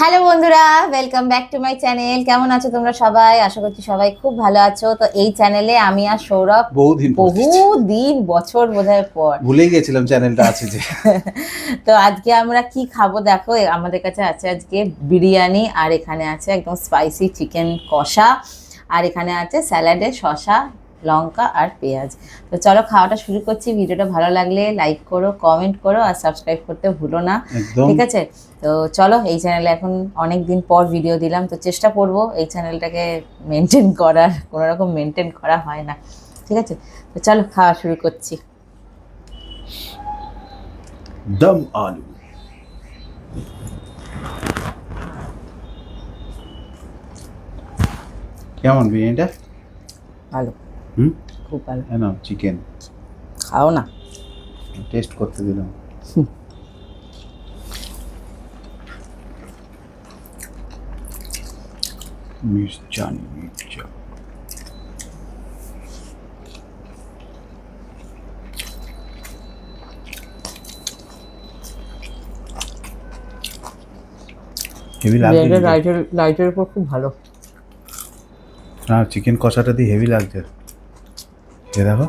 Hello বন্ধুরা welcome back to my channel কেমন আছো তোমরা সবাই? আশা করছি সবাই খুব ভালো আছো। তো এই চ্যানেলে আমি আর সৌরভ বহুদিন পর বহু দিন বছর বোধহয় পর। ভুলেই গেছিলাম চ্যানেলটা আছে যে। তো আজকে আমরা কি খাব দেখো আমাদের কাছে আছে আজকে বিরিয়ানি আর এখানে আছে একদম স্পাইসি চিকেন কষা আর এখানে আছে স্যালাডে শসা। লঙ্কা আর পেঁয়াজ। তো চলো খাওয়াটা শুরু করছি। ভিডিওটা ভালো লাগলে লাইক করো কমেন্ট করো আর সাবস্ক্রাইব করতে ভুলো না। ঠিক আছে? তো চলো এই চ্যানেলে এখন অনেক দিন পর ভিডিও দিলাম। তো চেষ্টা করব এই চ্যানেলটাকে মেনটেন করার। কোনো রকম মেনটেন করা হয় না। ঠিক আছে? তো চলো খাওয়া শুরু করছি। দম আলু। কেমন বিরিয়ানিটা? ভালো। হুম? খুব ভালো। কেন চিকেন খাও না। টেস্ট করতে দিলাম। হেভি লাগছে লাইটের লাইটের উপর খুব ভালো। না চিকেন কষাটা দিয়ে হেভি লাগছে। এ দেখো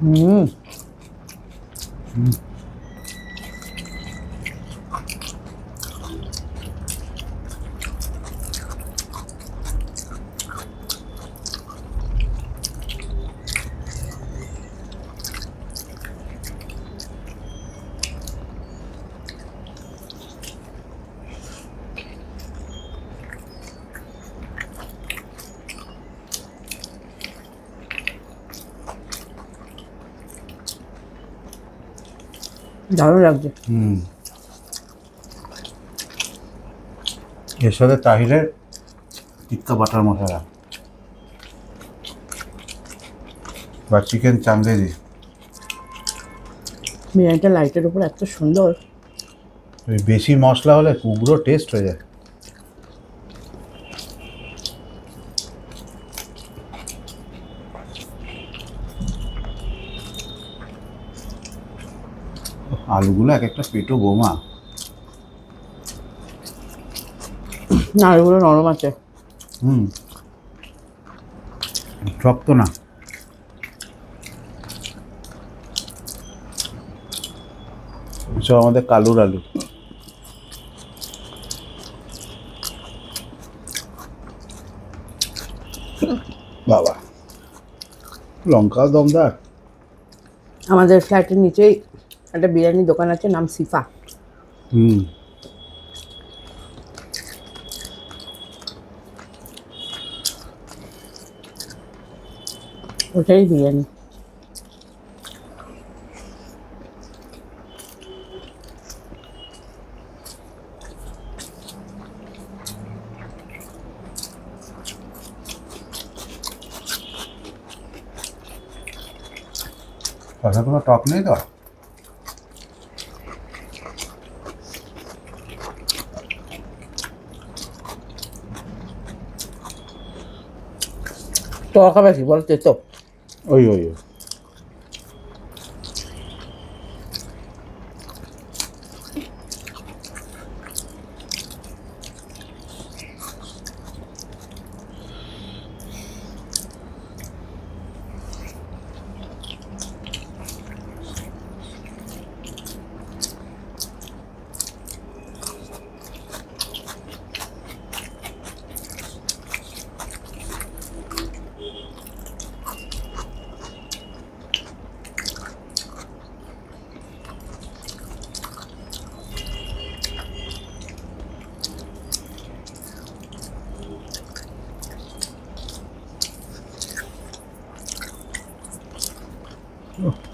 হুম দারুণ লাগছে। হুম। এর সাথে তাহিরের টিক্কা বাটার মশলা বা চিকেন চান্দেরি। বিরিয়ানিটা লাইটের উপর এত সুন্দর। বেশি মশলা হলে কুগড়ো টেস্ট হয়ে যায়। আলুগুলো এক একটা পেটো বোমা। না এগুলো নরম আছে। হুম। শক্ত না। সব আমাদের কালুর আলু। বাবা লঙ্কা দমদার। আমাদের ফ্ল্যাটের নিচেই একটা বিরিয়ানির দোকান আছে নাম সিফা। হুম। ওটাই বিরিয়ানি। কথা কোনো টক নেই তো? তো খাবে কি বলতে তো ওই ওই ওই।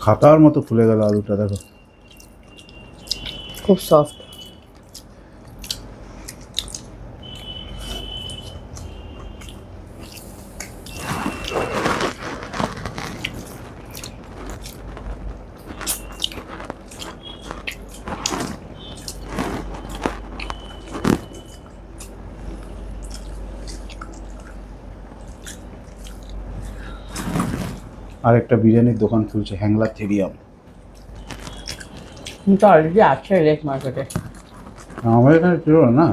খাতার মতো ফুলে গেল আলুটা দেখো। খুব সফট আর একটা বিরিয়ানির দোকান খুলছে হ্যাংলা থেরিয়াম। কিন্তু অলরেডি আছে লেক মার্কেটে। আমার এখানে ছিল না?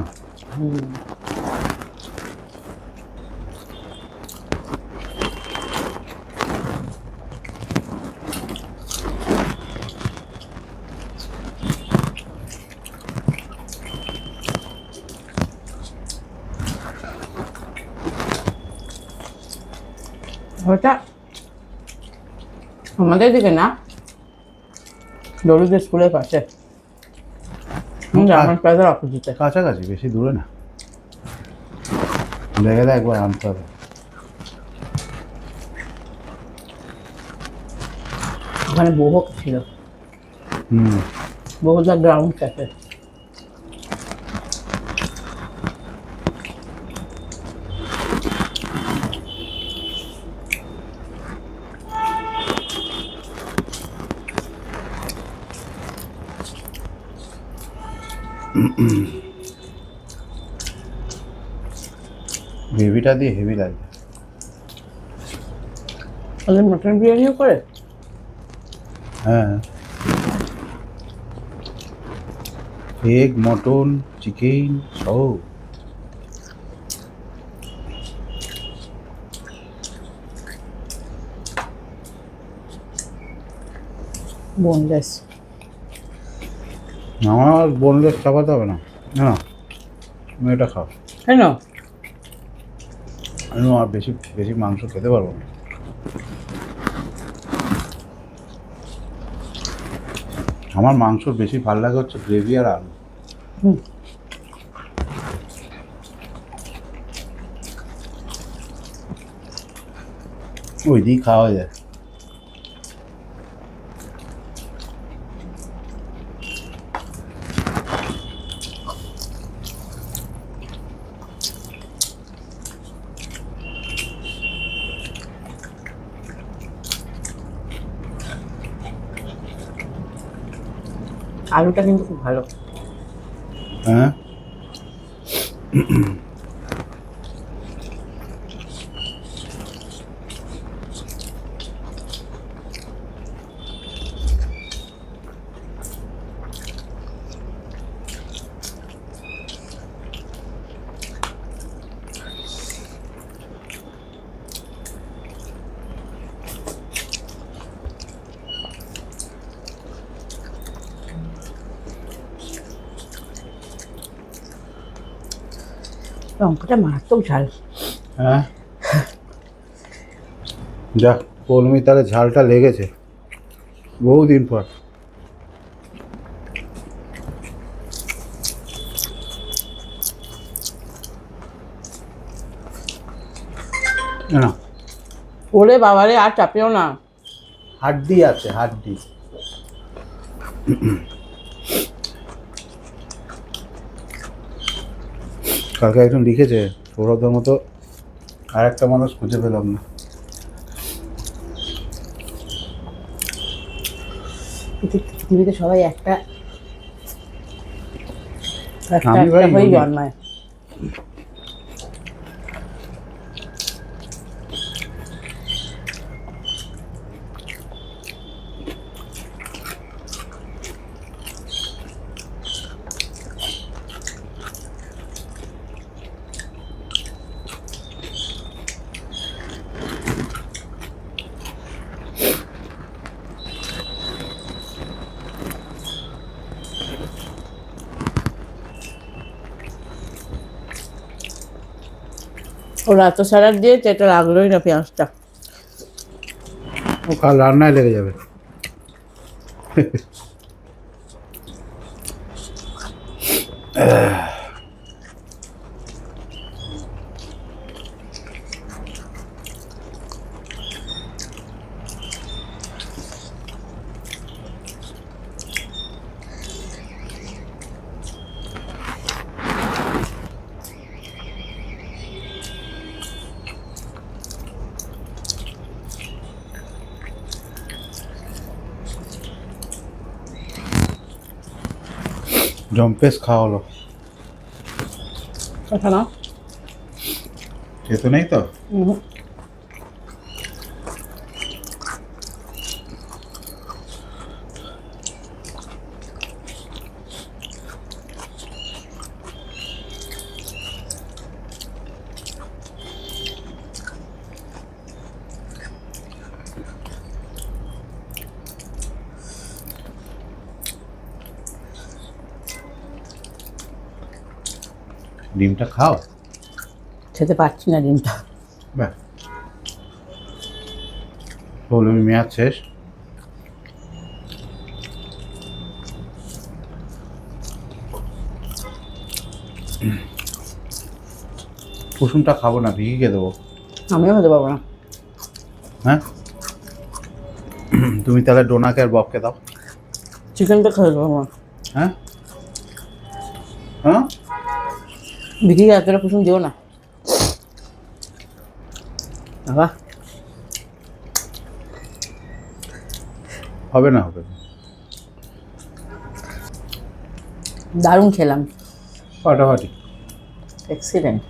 ওটা আমাদের দিকে না। দলুদের স্কুলের পাশে। জার্মান প্লাজার অপোজিটে। কাছাকাছি বেশি দূরে না। লেগে একবার আনতে হবে। ওখানে বহুক ছিল। হুম। বহুদার গ্রাউন্ড ক্যাফে গ্রেভিটা দিয়ে হেভি লাগবে ওদের মটন বিরিয়ানিও করে? হ্যাঁ। এগ মটন চিকেন সব বোনলেস আমার বোনলেস চাপাতে হবে না। না তুমি এটা খাও। কেন আমি আর বেশি বেশি মাংস খেতে পারব না। আমার মাংস বেশি ভালো লাগে হচ্ছে গ্রেভি আর আলু। ওই দিয়েই খাওয়া যায়। আলুটা কিন্তু খুব ভালো। হ্যাঁ? লঙ্কাটা মারাত্মক ঝাল হ্যাঁ যাক কলমি তাহলে ঝালটা লেগেছে বহুদিন পর না ওরে বাবারে আর চাপেও না হাড্ডি আছে হাড্ডি কালকে একজন লিখেছে সৌরভদের মতো আর একটা মানুষ খুঁজে পেলাম না। পৃথিবী- পৃথিবীতে সবাই একটা একটা আমি ভাই জন্মায় ওরা এত স্যালাড দিয়েছে এটা লাগলোই না পেঁয়াজটা। ও কাল রান্নায় লেগে যাবে। জম্পেস খাওয়া হলো কথা না। খেতে নেই তো? ডিমটা খাও। খেতে পারছি না ডিমটা। ব্যাস। মেয়াদ শেষ। কুসুমটা খাব না ভিকিকে দেবো। আমিও খেতে পারব না। হ্যাঁ? তুমি তাহলে ডোনাকে আর ববকে দাও। চিকেনটা খেতে পারব না। হ্যাঁ? হ্যাঁ? বিক্রি এতটা কুসুম দিও না। বাবা। হবে না হবে দারুণ খেলাম। ফাটাফাটি। এক্সিলেন্ট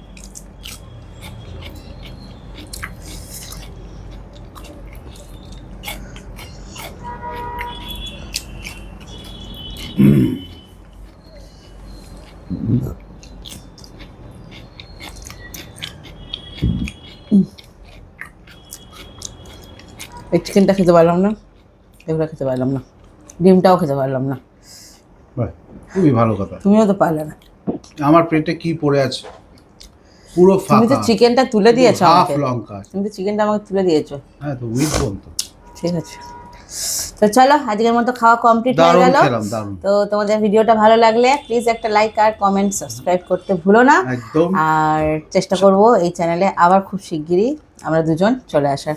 এই চিকেনটা খেতে পারলাম না এগুলো খেতে পারলাম না ডিমটাও খেতে পারলাম না। খুবই ভালো কথা। তুমিও তো পারলে না। আমার পেটে কি পড়ে আছে? পুরো ফাঁকা তুমি তো চিকেনটা তুলে দিয়েছ হাফ লঙ্কা তুমি তো চিকেনটা আমাকে তুলে দিয়েছ। হ্যাঁ তো উইথ বোন তো। ঠিক আছে। তো চলো আজকের মতো খাওয়া কমপ্লিট হয়ে গেল। তো তোমাদের ভিডিওটা ভালো লাগলে প্লিজ একটা লাইক আর কমেন্ট সাবস্ক্রাইব করতে ভুলো না। একদম। আর চেষ্টা করব এই চ্যানেলে আবার খুব শিগগিরই আমরা দুজন চলে আসার।